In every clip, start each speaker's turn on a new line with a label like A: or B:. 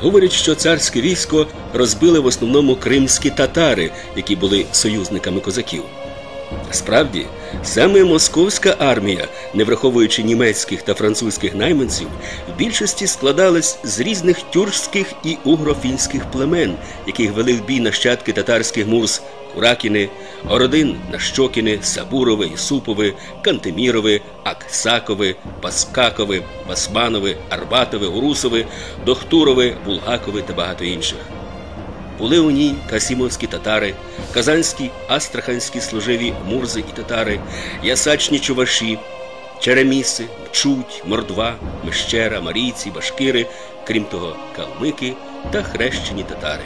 A: Говорять, що царське військо розбили в основному кримські татари, які були союзниками козаків. Справді, саме московська армія, не враховуючи німецьких та французьких найманців, в більшості складалась з різних тюркських і угрофінських племен, яких вели в бій нащадки татарських мурз Куракіни, Ородин, Нащокіни, Сабурови, Ісупови, Кантемірови, Аксакови, Баскакови, Басманови, Арбатови, Урусови, Дохтурови, Булгакови та багато інших. Були у ній касімовські татари, казанські, астраханські служиві мурзи і татари, ясачні чуваші, череміси, мчуть, мордва, мещера, марійці, башкири, крім того, калмики та хрещені татари.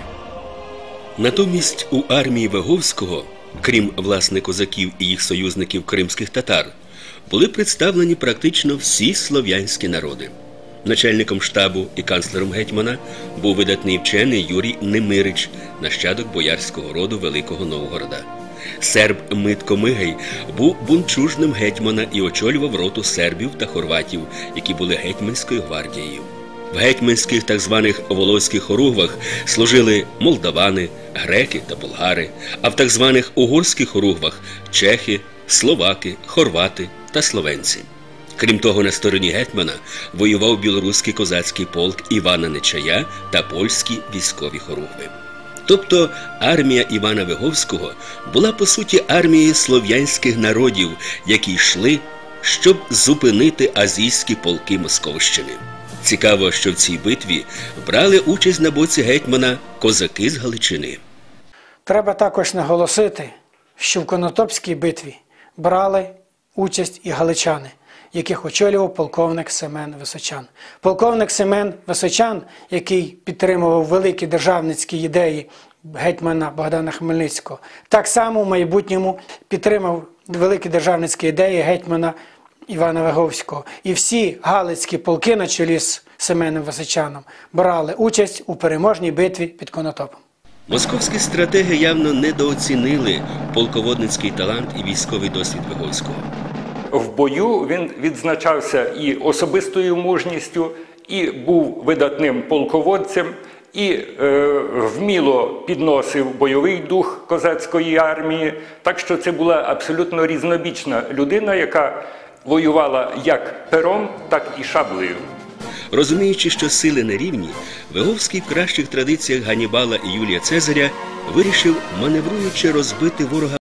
A: Натомість у армії Ваговського, крім власне козаків і їх союзників кримських татар, були представлені практично всі слов'янські народи. Начальником штабу і канцлером гетьмана був видатний вчений Юрій Немирич, нащадок боярського роду Великого Новгорода. Серб Митко Мигай був бунчужним гетьмана і очолював роту сербів та хорватів, які були гетьманською гвардією. В гетьманських так званих волоських хоругвах служили молдавани, греки та болгари, а в так званих угорських хоругвах чехи, словаки, хорвати та словенці. Крім того, на стороні гетьмана воював білоруський козацький полк Івана Нечая та польські військові хоругви. Тобто армія Івана Виговського була по суті армією слов'янських народів, які йшли, щоб зупинити азійські полки Московщини. Цікаво, що в цій битві брали участь на боці гетьмана козаки з Галичини.
B: Треба також наголосити, що в Конотопській битві брали участь і галичани, яких очолював полковник Семен Височан. Полковник Семен Височан, який підтримував великі державницькі ідеї гетьмана Богдана Хмельницького, так само в майбутньому підтримав великі державницькі ідеї гетьмана Івана Виговського. І всі галицькі полки на чолі з Семеном Височаном брали участь у переможній битві під Конотопом.
A: Московські стратеги явно недооцінили полководницький талант і військовий досвід Виговського.
C: В бою він відзначався і особистою мужністю, і був видатним полководцем, і е, вміло підносив бойовий дух козацької армії. Так що це була абсолютно різнобічна людина, яка воювала як пером, так і шаблею.
A: Розуміючи, що сили не рівні, Виговський в кращих традиціях Ганібала і Юлія Цезаря вирішив, маневруючи розбити ворога